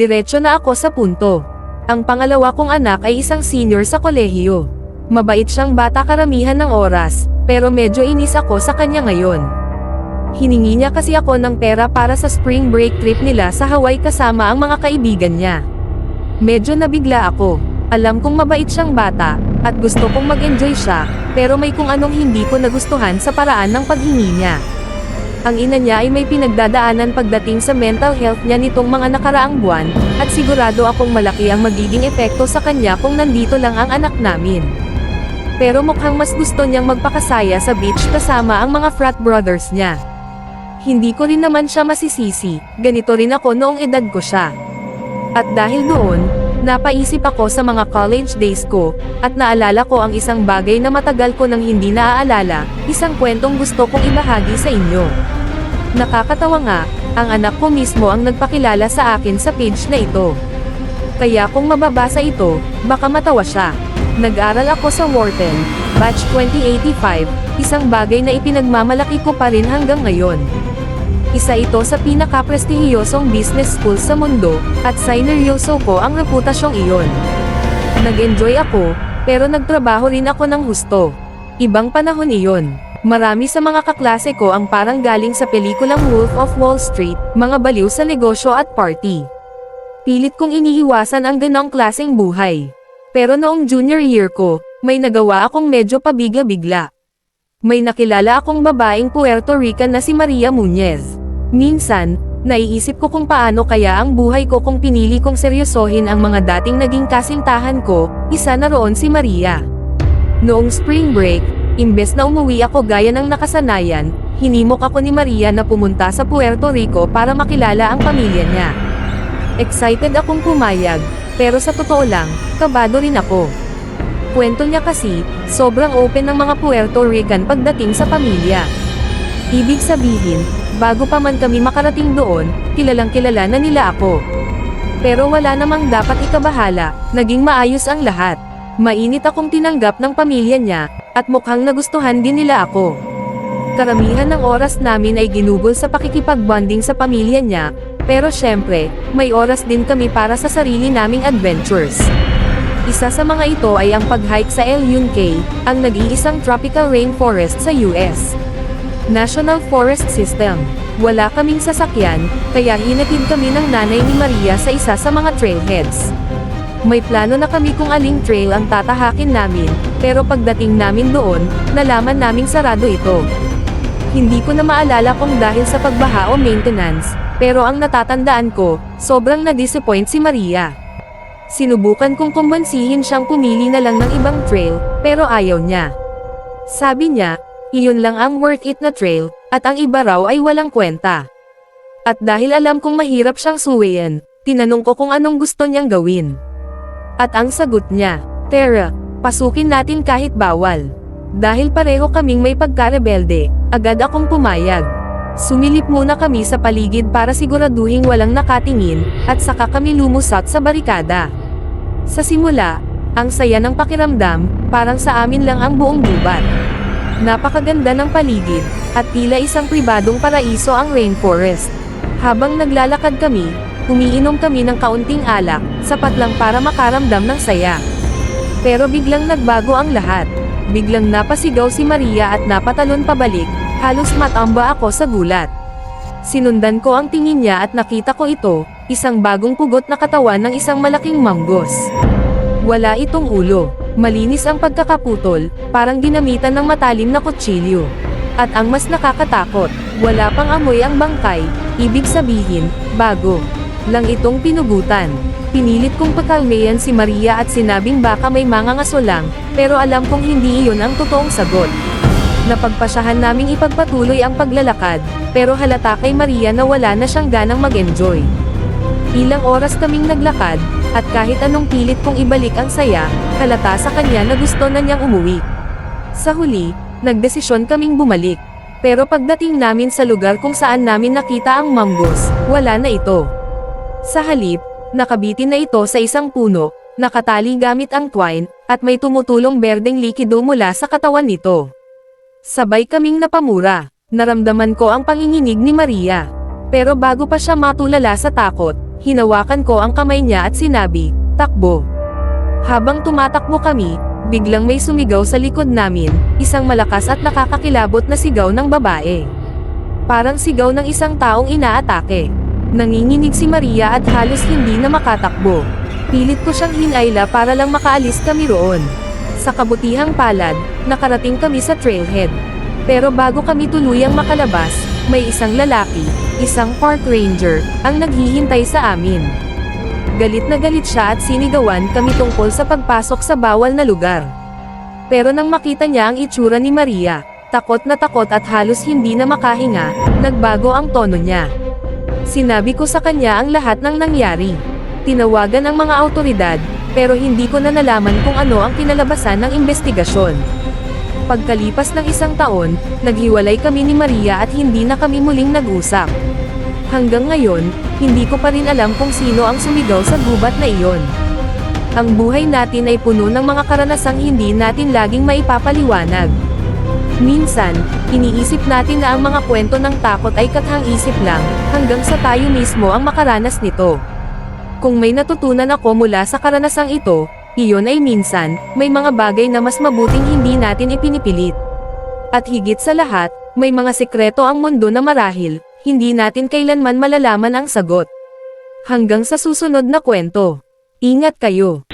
Diretso na ako sa punto. Ang pangalawa kong anak ay isang senior sa kolehiyo. Mabait siyang bata karamihan ng oras, pero medyo inis ako sa kanya ngayon. Hiningi niya kasi ako ng pera para sa spring break trip nila sa Hawaii kasama ang mga kaibigan niya. Medyo nabigla ako. Alam kong mabait siyang bata, at gusto kong mag-enjoy siya, pero may kung anong hindi ko nagustuhan sa paraan ng paghingi niya. Ang ina niya ay may pinagdadaanan pagdating sa mental health niya nitong mga nakaraang buwan, at sigurado akong malaki ang magiging epekto sa kanya kung nandito lang ang anak namin. Pero mukhang mas gusto niyang magpakasaya sa beach kasama ang mga frat brothers niya. Hindi ko rin naman siya masisisi, ganito rin ako noong edad ko siya. At dahil doon, napaisip ako sa mga college days ko, at naalala ko ang isang bagay na matagal ko nang hindi naaalala, isang kwentong gusto kong ibahagi sa inyo. Nakakatawa nga, ang anak ko mismo ang nagpakilala sa akin sa page na ito. Kaya kung mababasa ito, baka matawa siya. Nag-aral ako sa Wharton, batch 2085, isang bagay na ipinagmamalaki ko pa rin hanggang ngayon. Isa ito sa pinaka-prestihiyosong business school sa mundo, at sineryoso ko ang reputasyong iyon. Nag-enjoy ako, pero nagtrabaho rin ako ng husto. Ibang panahon iyon. Marami sa mga kaklase ko ang parang galing sa pelikulang Wolf of Wall Street, mga baliw sa negosyo at party. Pilit kong iniiwasan ang ganong klaseng buhay. Pero noong junior year ko, may nagawa akong medyo pabigla-bigla. May nakilala akong babaeng Puerto Rican na si Maria Muñez. Minsan, naiisip ko kung paano kaya ang buhay ko kung pinili kong seryosohin ang mga dating naging kasintahan ko, isa na roon si Maria. Noong spring break, imbes na umuwi ako gaya ng nakasanayan, hinimok ako ni Maria na pumunta sa Puerto Rico para makilala ang pamilya niya. Excited akong pumayag, pero sa totoo lang, kabado rin ako. Kwento niya kasi, sobrang open ng mga Puerto Rican pagdating sa pamilya. Ibig sabihin, bago pa man kami makarating doon, kilalang kilala na nila ako. Pero wala namang dapat ikabahala, naging maayos ang lahat. Mainit akong tinanggap ng pamilya niya, at mukhang nagustuhan din nila ako. Karamihan ng oras namin ay ginugol sa pakikipag-bonding sa pamilya niya, pero syempre, may oras din kami para sa sarili naming adventures. Isa sa mga ito ay ang pag-hike sa El Yunque, ang nag-iisang tropical rainforest sa US. National Forest System. Wala kaming sasakyan, kaya hinatid kami ng nanay ni Maria sa isa sa mga trailheads. May plano na kami kung aling trail ang tatahakin namin, pero pagdating namin doon, nalaman naming sarado ito. Hindi ko na maalala kung dahil sa pagbaha o maintenance, pero ang natatandaan ko, sobrang na-disappoint si Maria. Sinubukan kong kumbansihin siyang pumili na lang ng ibang trail, pero ayaw niya. Sabi niya, iyon lang ang worth it na trail, at ang iba raw ay walang kwenta. At dahil alam kong mahirap siyang suwayin, tinanong ko kung anong gusto niyang gawin. At ang sagot niya, Tara, pasukin natin kahit bawal. Dahil pareho kaming may pagkarebelde, agad akong pumayag. Sumilip muna kami sa paligid para siguraduhing walang nakatingin, at saka kami lumusat sa barikada. Sa simula, ang saya ng pakiramdam, parang sa amin lang ang buong gubat. Napakaganda ng paligid, at tila isang pribadong paraiso ang rainforest. Habang naglalakad kami, umiinom kami ng kaunting alak, sapat lang para makaramdam ng saya. Pero biglang nagbago ang lahat. Biglang napasigaw si Maria at napatalon pabalik, halos matamba ako sa gulat. Sinundan ko ang tingin niya at nakita ko ito, isang bagong pugot na katawan ng isang malaking manggos. Wala itong ulo, malinis ang pagkakaputol, parang ginamitan ng matalim na kutsilyo. At ang mas nakakatakot, wala pang amoy ang bangkay, ibig sabihin, bago. Lang itong pinugutan. Pinilit kong pakalmayan si Maria at sinabing baka may mga ngaso lang, pero alam kong hindi iyon ang totoong sagot. Napagpasyahan naming ipagpatuloy ang paglalakad, pero halata kay Maria na wala na siyang ganang mag-enjoy. Ilang oras kaming naglakad, at kahit anong pilit kong ibalik ang saya, halata sa kanya na gusto na niyang umuwi. Sa huli, nagdesisyon kaming bumalik. Pero pagdating namin sa lugar kung saan namin nakita ang manggos, wala na ito. Sa halip, nakabitin na ito sa isang puno, nakatali gamit ang twine, at may tumutulong berdeng likido mula sa katawan nito. Sabay kaming napamura, naramdaman ko ang panginginig ni Maria. Pero bago pa siya matulala sa takot, Hinawakan ko ang kamay niya at sinabi, takbo. Habang tumatakbo kami, biglang may sumigaw sa likod namin, isang malakas at nakakakilabot na sigaw ng babae. Parang sigaw ng isang taong inaatake. Nanginginig si Maria at halos hindi na makatakbo. Pilit ko siyang hinayla para lang makaalis kami roon. Sa kabutihang palad, nakarating kami sa trailhead. Pero bago kami tuluyang makalabas, may isang lalaki, isang park ranger, ang naghihintay sa amin. Galit na galit siya at sinigawan kami tungkol sa pagpasok sa bawal na lugar. Pero nang makita niya ang itsura ni Maria, takot na takot at halos hindi na makahinga, nagbago ang tono niya. Sinabi ko sa kanya ang lahat ng nangyari. Tinawagan ang mga autoridad, pero hindi ko na nalaman kung ano ang kinalabasan ng investigasyon. Pagkalipas ng isang taon, naghiwalay kami ni Maria at hindi na kami muling nag-usap. Hanggang ngayon, hindi ko pa rin alam kung sino ang sumigaw sa gubat na iyon. Ang buhay natin ay puno ng mga karanasang hindi natin laging maipapaliwanag. Minsan, iniisip natin na ang mga kwento ng takot ay kathang isip lang, hanggang sa tayo mismo ang makaranas nito. Kung may natutunan ako mula sa karanasang ito, iyon ay minsan, may mga bagay na mas mabuting hindi natin ipinipilit. At higit sa lahat, may mga sikreto ang mundo na marahil, hindi natin kailanman malalaman ang sagot. Hanggang sa susunod na kwento. Ingat kayo.